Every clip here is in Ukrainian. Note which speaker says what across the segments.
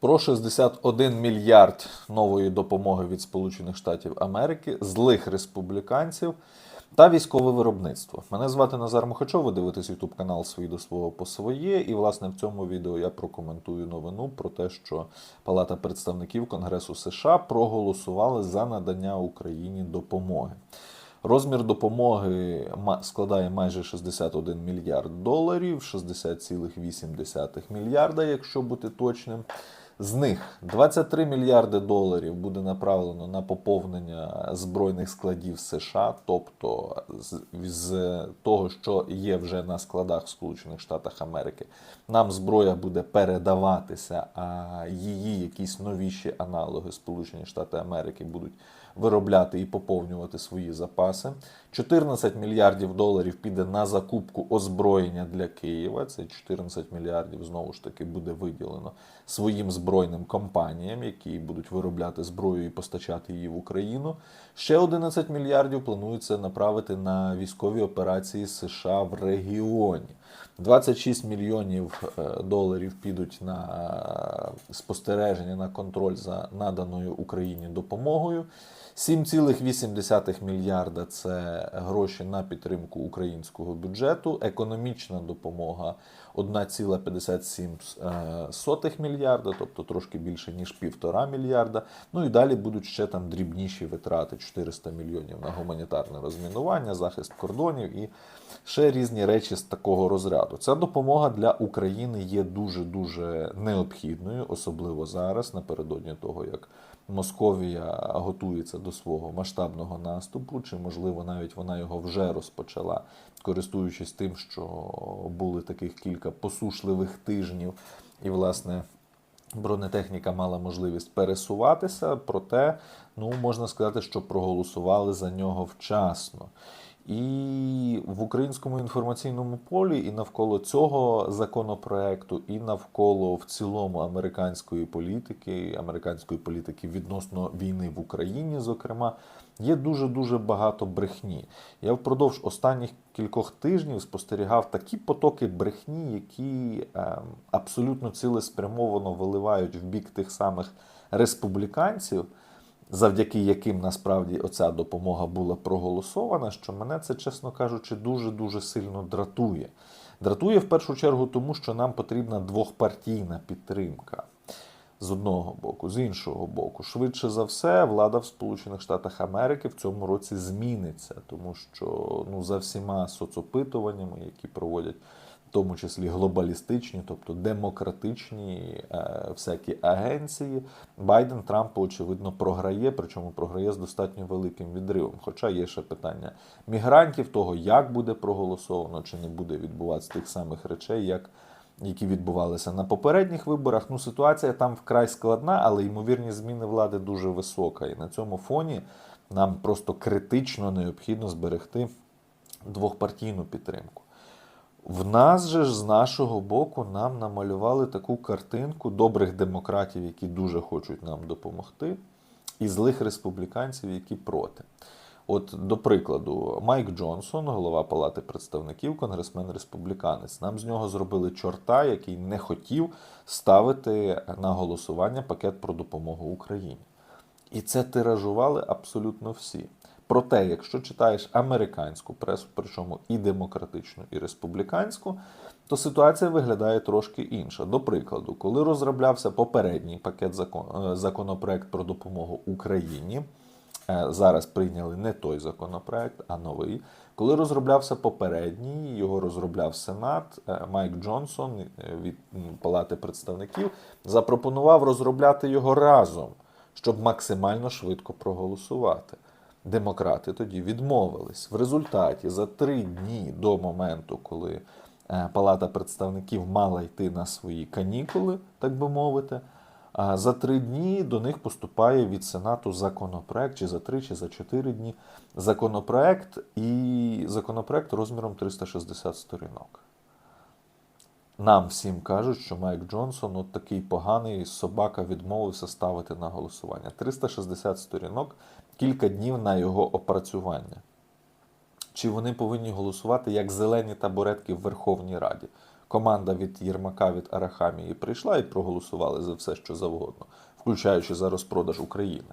Speaker 1: Про 61 мільярд нової допомоги від Сполучених Штатів Америки, злих республіканців та військове виробництво. Мене звати Назар Мухачов, ви дивитесь YouTube канал «Свій до свого по своє. І, власне, в цьому відео я прокоментую новину про те, що Палата представників Конгресу США проголосували за надання Україні допомоги. Розмір допомоги складає майже 61 мільярд доларів, 60,8 мільярда, якщо бути точним. З них 23 мільярди доларів буде направлено на поповнення збройних складів США, тобто з, з того, що є вже на складах в Сполучених Штатах Америки, нам зброя буде передаватися, а її якісь новіші аналоги Сполучені Штати Америки будуть виробляти і поповнювати свої запаси. 14 мільярдів доларів піде на закупку озброєння для Києва. Це 14 мільярдів знову ж таки буде виділено своїм збройним компаніям, які будуть виробляти зброю і постачати її в Україну. Ще 11 мільярдів планується направити на військові операції США в регіоні. 26 мільйонів е, доларів підуть на спостереження на контроль за наданою Україні допомогою. 7,8 мільярда це гроші на підтримку українського бюджету. Економічна допомога 1,57 мільярда, тобто трошки більше ніж півтора мільярда. Ну і далі будуть ще там дрібніші витрати 400 мільйонів на гуманітарне розмінування, захист кордонів і ще різні речі з такого розряду. Ця допомога для України є дуже дуже необхідною, особливо зараз, напередодні того, як Московія готується до свого масштабного наступу, чи можливо навіть вона його вже розпочала, користуючись тим, що були таких кілька посушливих тижнів, і власне. Бронетехніка мала можливість пересуватися, проте ну можна сказати, що проголосували за нього вчасно. І в українському інформаційному полі, і навколо цього законопроекту, і навколо в цілому американської політики, американської політики відносно війни в Україні, зокрема, є дуже дуже багато брехні. Я впродовж останніх кількох тижнів спостерігав такі потоки брехні, які ем, абсолютно цілеспрямовано виливають в бік тих самих республіканців завдяки яким насправді оця допомога була проголосована, що мене це, чесно кажучи, дуже-дуже сильно дратує. Дратує в першу чергу тому, що нам потрібна двохпартійна підтримка. З одного боку, з іншого боку, швидше за все, влада в Сполучених Штатах Америки в цьому році зміниться, тому що ну за всіма соцопитуваннями, які проводять тому числі глобалістичні, тобто демократичні е, всякі агенції, Байден Трампу, очевидно, програє, причому програє з достатньо великим відривом. Хоча є ще питання мігрантів, того, як буде проголосовано, чи не буде відбуватися тих самих речей, як які відбувалися на попередніх виборах. Ну, ситуація там вкрай складна, але ймовірність зміни влади дуже висока. І на цьому фоні нам просто критично необхідно зберегти двохпартійну підтримку. В нас же ж з нашого боку нам намалювали таку картинку добрих демократів, які дуже хочуть нам допомогти, і злих республіканців, які проти. От, до прикладу, Майк Джонсон, голова Палати представників, конгресмен республіканець. Нам з нього зробили чорта, який не хотів ставити на голосування пакет про допомогу Україні. І це тиражували абсолютно всі. Проте, якщо читаєш американську пресу, причому і демократичну, і республіканську, то ситуація виглядає трошки інша. До прикладу, коли розроблявся попередній пакет закон, е, законопроект про допомогу Україні, е, зараз прийняли не той законопроект, а новий. Коли розроблявся попередній, його розробляв Сенат, е, Майк Джонсон від Палати представників запропонував розробляти його разом, щоб максимально швидко проголосувати. Демократи тоді відмовились. В результаті за три дні до моменту, коли е, Палата представників мала йти на свої канікули, так би мовити, за три дні до них поступає від Сенату законопроект, чи за три, чи за чотири дні законопроект, і законопроект розміром 360 сторінок. Нам всім кажуть, що Майк Джонсон, от такий поганий собака, відмовився ставити на голосування. 360 сторінок, кілька днів на його опрацювання. Чи вони повинні голосувати як зелені табуретки в Верховній Раді? команда від Єрмака від Арахамії прийшла і проголосували за все, що завгодно, включаючи за розпродаж України.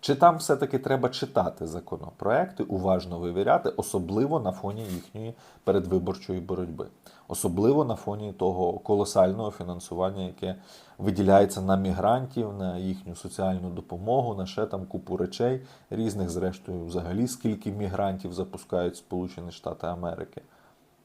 Speaker 1: Чи там все-таки треба читати законопроекти, уважно вивіряти, особливо на фоні їхньої передвиборчої боротьби, особливо на фоні того колосального фінансування, яке виділяється на мігрантів, на їхню соціальну допомогу, на ще там купу речей різних, зрештою, взагалі скільки мігрантів запускають Сполучені Штати Америки.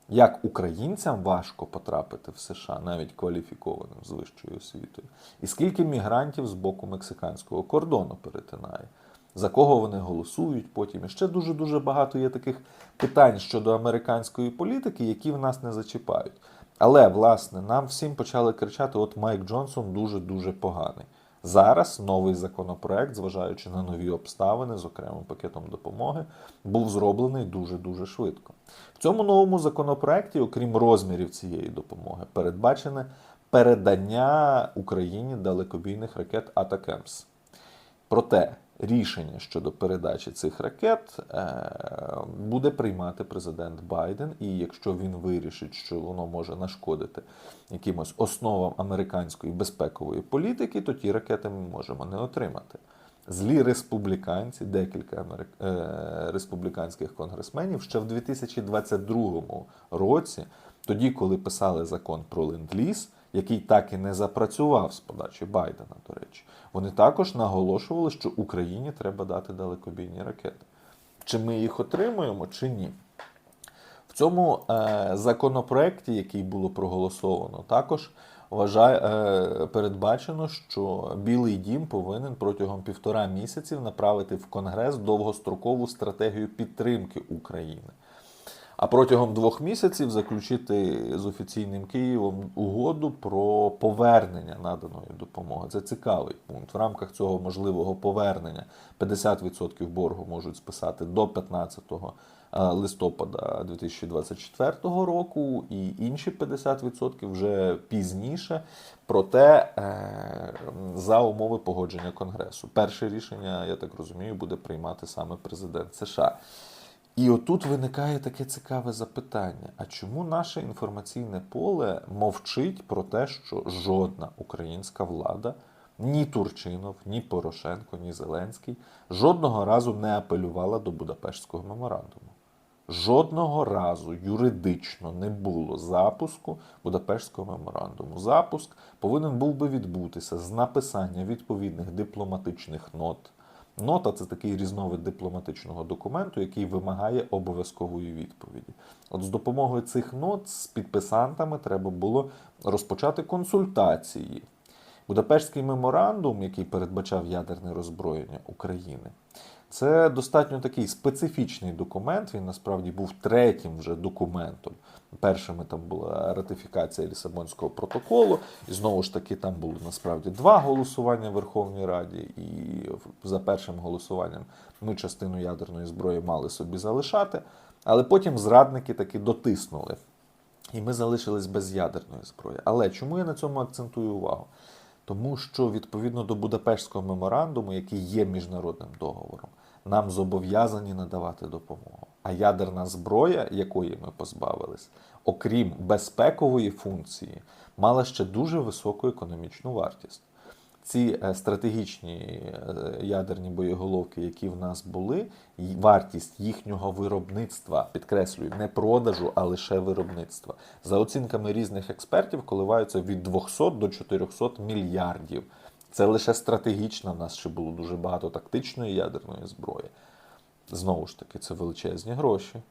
Speaker 1: Як українцям важко потрапити в США, навіть кваліфікованим з вищою освітою, і скільки мігрантів з боку мексиканського кордону перетинає, за кого вони голосують потім. І ще дуже дуже багато є таких питань щодо американської політики, які в нас не зачіпають. Але власне нам всім почали кричати: от Майк Джонсон дуже дуже поганий. Зараз новий законопроект, зважаючи на нові обставини з окремим пакетом допомоги, був зроблений дуже дуже швидко. В цьому новому законопроекті, окрім розмірів цієї допомоги, передбачене передання Україні далекобійних ракет Атакемс. Проте рішення щодо передачі цих ракет е, буде приймати президент Байден, і якщо він вирішить, що воно може нашкодити якимось основам американської безпекової політики, то ті ракети ми можемо не отримати. Злі республіканці, декілька америк... е, республіканських конгресменів ще в 2022 році, тоді, коли писали закон про ленд-ліз, який так і не запрацював з подачі Байдена, до речі, вони також наголошували, що Україні треба дати далекобійні ракети. Чи ми їх отримуємо, чи ні? В цьому е, законопроекті, який було проголосовано, також вважає, е, передбачено, що Білий дім повинен протягом півтора місяців направити в Конгрес довгострокову стратегію підтримки України. А протягом двох місяців заключити з офіційним Києвом угоду про повернення наданої допомоги. Це цікавий пункт. В рамках цього можливого повернення 50% боргу можуть списати до 15 листопада 2024 року, і інші 50% вже пізніше. Проте е, за умови погодження Конгресу. Перше рішення, я так розумію, буде приймати саме президент США. І отут виникає таке цікаве запитання: а чому наше інформаційне поле мовчить про те, що жодна українська влада, ні Турчинов, ні Порошенко, ні Зеленський жодного разу не апелювала до Будапештського меморандуму? Жодного разу юридично не було запуску Будапештського меморандуму. Запуск повинен був би відбутися з написання відповідних дипломатичних нот. Нота це такий різновид дипломатичного документу, який вимагає обов'язкової відповіді. От з допомогою цих нот з підписантами треба було розпочати консультації. Будапештський меморандум, який передбачав ядерне роззброєння України, це достатньо такий специфічний документ. Він насправді був третім вже документом. Першими там була ратифікація Лісабонського протоколу, і знову ж таки там було насправді два голосування в Верховній Раді. І за першим голосуванням ми частину ядерної зброї мали собі залишати, але потім зрадники таки дотиснули. І ми залишились без ядерної зброї. Але чому я на цьому акцентую увагу? Тому що відповідно до Будапештського меморандуму, який є міжнародним договором, нам зобов'язані надавати допомогу. А ядерна зброя, якої ми позбавились, окрім безпекової функції, мала ще дуже високу економічну вартість. Ці е, стратегічні е, ядерні боєголовки, які в нас були, вартість їхнього виробництва, підкреслюю, не продажу, а лише виробництва, за оцінками різних експертів, коливаються від 200 до 400 мільярдів. Це лише стратегічна. В нас ще було дуже багато тактичної ядерної зброї. Знову ж таки, це величезні гроші.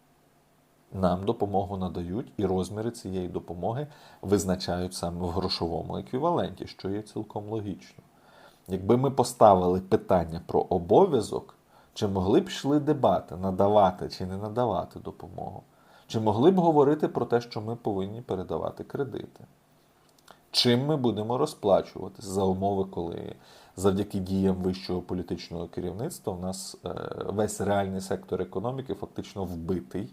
Speaker 1: Нам допомогу надають, і розміри цієї допомоги визначають саме в грошовому еквіваленті, що є цілком логічно. Якби ми поставили питання про обов'язок, чи могли б йшли дебати, надавати чи не надавати допомогу? Чи могли б говорити про те, що ми повинні передавати кредити? Чим ми будемо розплачуватись за умови, коли завдяки діям вищого політичного керівництва в нас е, весь реальний сектор економіки фактично вбитий?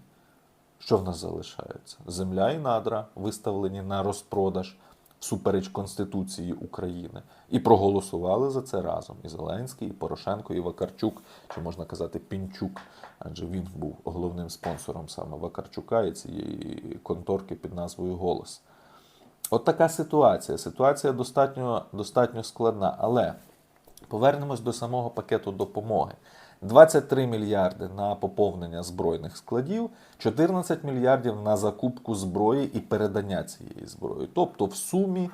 Speaker 1: Що в нас залишається? Земля і надра виставлені на розпродаж всупереч Конституції України. І проголосували за це разом. І Зеленський, і Порошенко, і Вакарчук, чи можна казати Пінчук, адже він був головним спонсором саме Вакарчука і цієї конторки під назвою Голос. От така ситуація. Ситуація достатньо, достатньо складна. Але повернемось до самого пакету допомоги. 23 мільярди на поповнення збройних складів, 14 мільярдів на закупку зброї і передання цієї зброї. Тобто, в сумі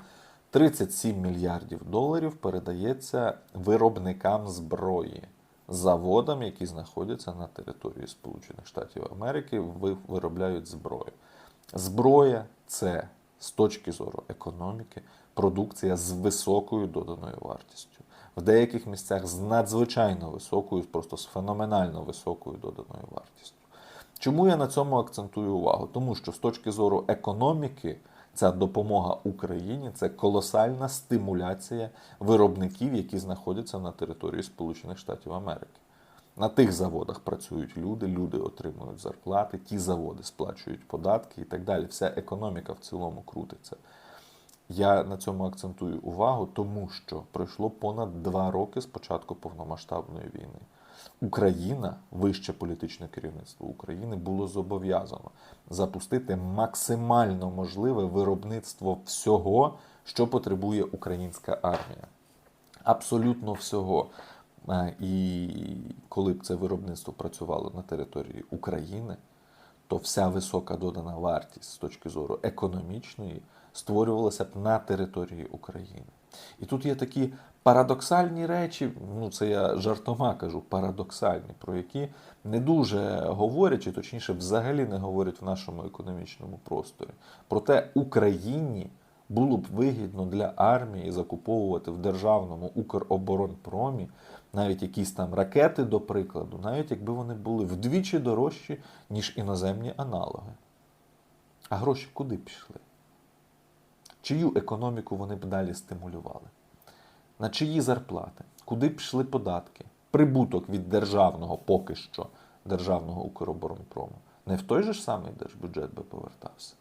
Speaker 1: 37 мільярдів доларів передається виробникам зброї, заводам, які знаходяться на території Сполучених Штатів Америки, виробляють зброю. Зброя це з точки зору економіки продукція з високою доданою вартістю. В деяких місцях з надзвичайно високою, просто з феноменально високою доданою вартістю. Чому я на цьому акцентую увагу? Тому що з точки зору економіки ця допомога Україні це колосальна стимуляція виробників, які знаходяться на території Сполучених Штатів Америки. На тих заводах працюють люди, люди отримують зарплати, ті заводи сплачують податки і так далі. Вся економіка в цілому крутиться. Я на цьому акцентую увагу, тому що пройшло понад два роки з початку повномасштабної війни. Україна, вище політичне керівництво України, було зобов'язано запустити максимально можливе виробництво всього, що потребує українська армія. Абсолютно всього. Е, І коли б це виробництво працювало на території України, то вся висока додана вартість з точки зору економічної створювалася б на території України. І тут є такі парадоксальні речі, ну це я жартома кажу, парадоксальні, про які не дуже говорять, чи точніше, взагалі не говорять в нашому економічному просторі. Проте Україні було б вигідно для армії закуповувати в державному Укроборонпромі навіть якісь там ракети, до прикладу, навіть якби вони були вдвічі дорожчі, ніж іноземні аналоги. А гроші куди пішли? Чию економіку вони б далі стимулювали? На чиї зарплати? Куди б пішли податки? Прибуток від державного, поки що, державного Укроборонпрому. Не в той же ж самий держбюджет би повертався.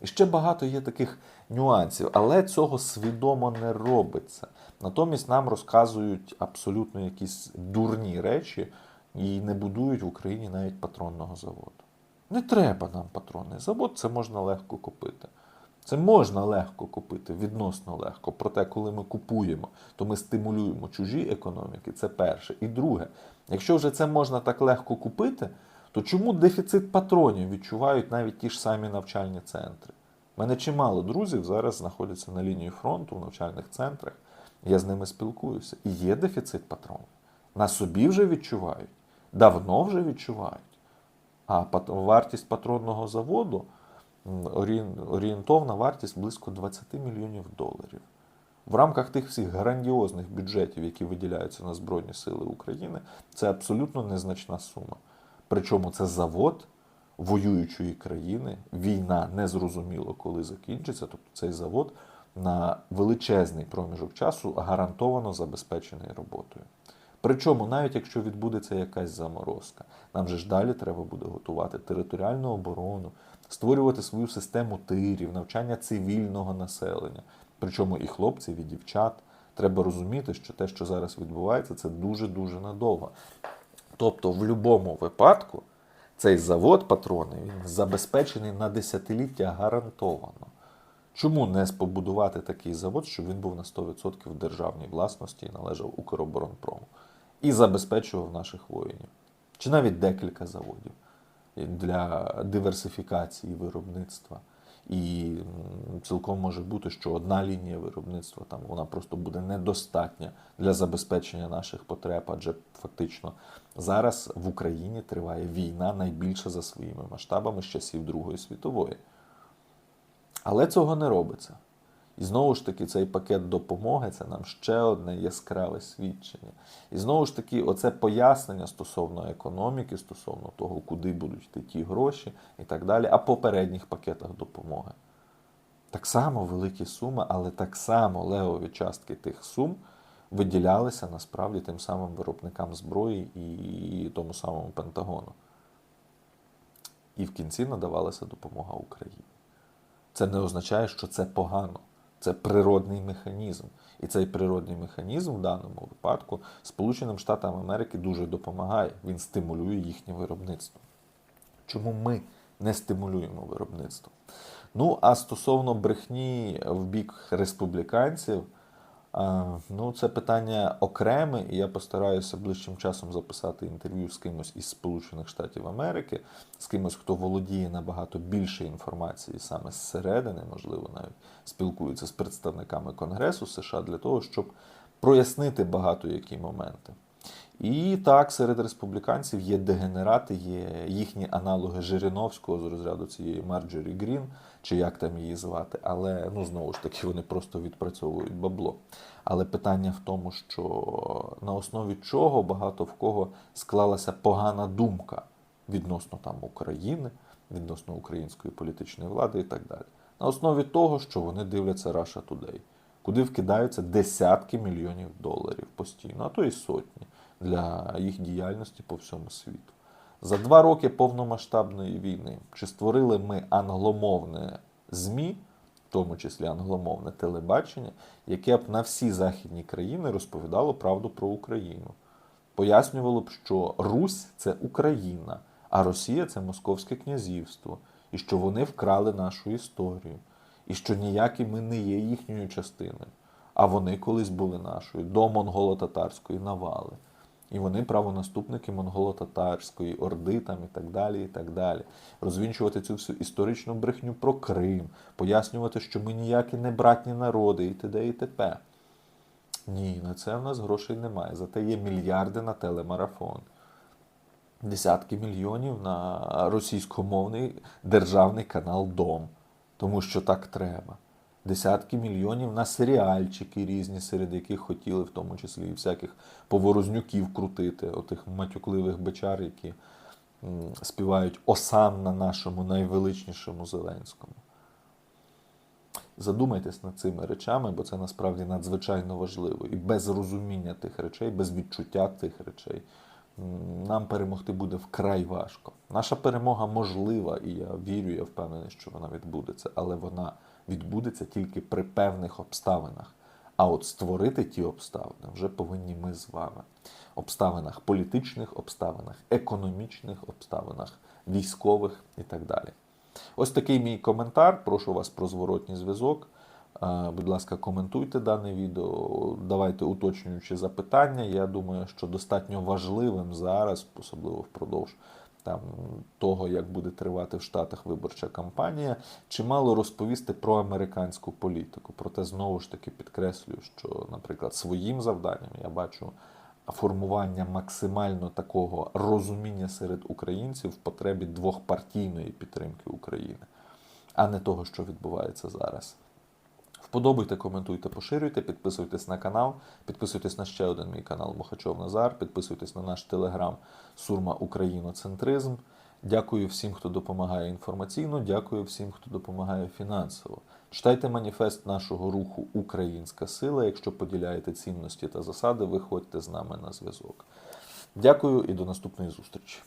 Speaker 1: І ще багато є таких нюансів, але цього свідомо не робиться. Натомість нам розказують абсолютно якісь дурні речі і не будують в Україні навіть патронного заводу. Не треба нам патронний завод, це можна легко купити. Це можна легко купити, відносно легко. Проте, коли ми купуємо, то ми стимулюємо чужі економіки. Це перше. І друге, якщо вже це можна так легко купити, то чому дефіцит патронів відчувають навіть ті ж самі навчальні центри? У мене чимало друзів зараз знаходяться на лінії фронту в навчальних центрах. Я з ними спілкуюся. І є дефіцит патронів. На собі вже відчувають, давно вже відчувають. А вартість патронного заводу орієнтовна вартість близько 20 мільйонів доларів. В рамках тих всіх грандіозних бюджетів, які виділяються на Збройні Сили України, це абсолютно незначна сума. Причому це завод воюючої країни, війна незрозуміло коли закінчиться. Тобто цей завод на величезний проміжок часу гарантовано забезпечений роботою. Причому, навіть якщо відбудеться якась заморозка, нам же ж далі треба буде готувати територіальну оборону, створювати свою систему тирів, навчання цивільного населення. Причому і хлопців, і дівчат. Треба розуміти, що те, що зараз відбувається, це дуже-дуже надовго. Тобто, в будь-якому випадку цей завод патрони він забезпечений на десятиліття гарантовано. Чому не побудувати такий завод, щоб він був на 100% в державній власності і належав Укроборонпрому і забезпечував наших воїнів? Чи навіть декілька заводів для диверсифікації виробництва? І цілком може бути, що одна лінія виробництва там вона просто буде недостатня для забезпечення наших потреб, адже фактично зараз в Україні триває війна найбільша за своїми масштабами з часів Другої світової. Але цього не робиться. І знову ж таки, цей пакет допомоги це нам ще одне яскраве свідчення. І знову ж таки, оце пояснення стосовно економіки, стосовно того, куди будуть йти ті гроші і так далі, а попередніх пакетах допомоги. Так само великі суми, але так само левові частки тих сум виділялися насправді тим самим виробникам зброї і тому самому Пентагону. І в кінці надавалася допомога Україні. Це не означає, що це погано. Це природний механізм. І цей природний механізм в даному випадку Сполученим Штатам Америки дуже допомагає. Він стимулює їхнє виробництво. Чому ми не стимулюємо виробництво? Ну, а стосовно брехні в бік республіканців, ну, це питання окреме, і я постараюся ближчим часом записати інтерв'ю з кимось із Сполучених Штатів Америки, з кимось, хто володіє набагато більше інформації саме зсередини, можливо, навіть спілкується з представниками Конгресу США для того, щоб прояснити багато які моменти. І так, серед республіканців є дегенерати, є їхні аналоги Жириновського з розряду цієї Марджорі Грін, чи як там її звати, але ну знову ж таки вони просто відпрацьовують бабло. Але питання в тому, що на основі чого багато в кого склалася погана думка відносно там України, відносно української політичної влади і так далі. На основі того, що вони дивляться Russia Today, куди вкидаються десятки мільйонів доларів постійно, а то і сотні для їх діяльності по всьому світу. За два роки повномасштабної війни чи створили ми англомовне ЗМІ, в тому числі англомовне телебачення, яке б на всі західні країни розповідало правду про Україну. Пояснювало б, що Русь це Україна, а Росія це Московське князівство, і що вони вкрали нашу історію, і що ніякі ми не є їхньою частиною, а вони колись були нашою до монголо-татарської навали. І вони правонаступники монголо-татарської орди там і так далі. і так далі. Розвінчувати цю всю історичну брехню про Крим, пояснювати, що ми ніякі не братні народи, і т.д. і т.п. Ні, на це в нас грошей немає. Зате є мільярди на телемарафон. Десятки мільйонів на російськомовний державний канал Дом. Тому що так треба. Десятки мільйонів на серіальчики різні, серед яких хотіли, в тому числі і всяких поворознюків крутити, отих матюкливих бичар, які співають осан на нашому найвеличнішому Зеленському. Задумайтесь над цими речами, бо це насправді надзвичайно важливо. І без розуміння тих речей, без відчуття тих речей, нам перемогти буде вкрай важко. Наша перемога можлива, і я вірю, я впевнений, що вона відбудеться, але вона відбудеться тільки при певних обставинах. А от створити ті обставини вже повинні ми з вами. Обставинах політичних, обставинах економічних, обставинах військових і так далі. Ось такий мій коментар. Прошу вас про зворотній зв'язок. Е, Будь ласка, коментуйте дане відео, давайте уточнюючи запитання. Я думаю, що достатньо важливим зараз, особливо впродовж там того, як буде тривати в Штатах виборча кампанія, чимало розповісти про американську політику. Проте знову ж таки підкреслюю, що, наприклад, своїм завданням я бачу формування максимально такого розуміння серед українців в потребі двохпартійної підтримки України, а не того, що відбувається зараз. Вподобайте, коментуйте, поширюйте, підписуйтесь на канал, підписуйтесь на ще один мій канал Мохачов Назар, підписуйтесь на наш телеграм Сурма Україноцентризм. Дякую всім, хто допомагає інформаційно, дякую всім, хто допомагає фінансово. Читайте маніфест нашого руху Українська сила. Якщо поділяєте цінності та засади, виходьте з нами на зв'язок. Дякую і до наступної зустрічі.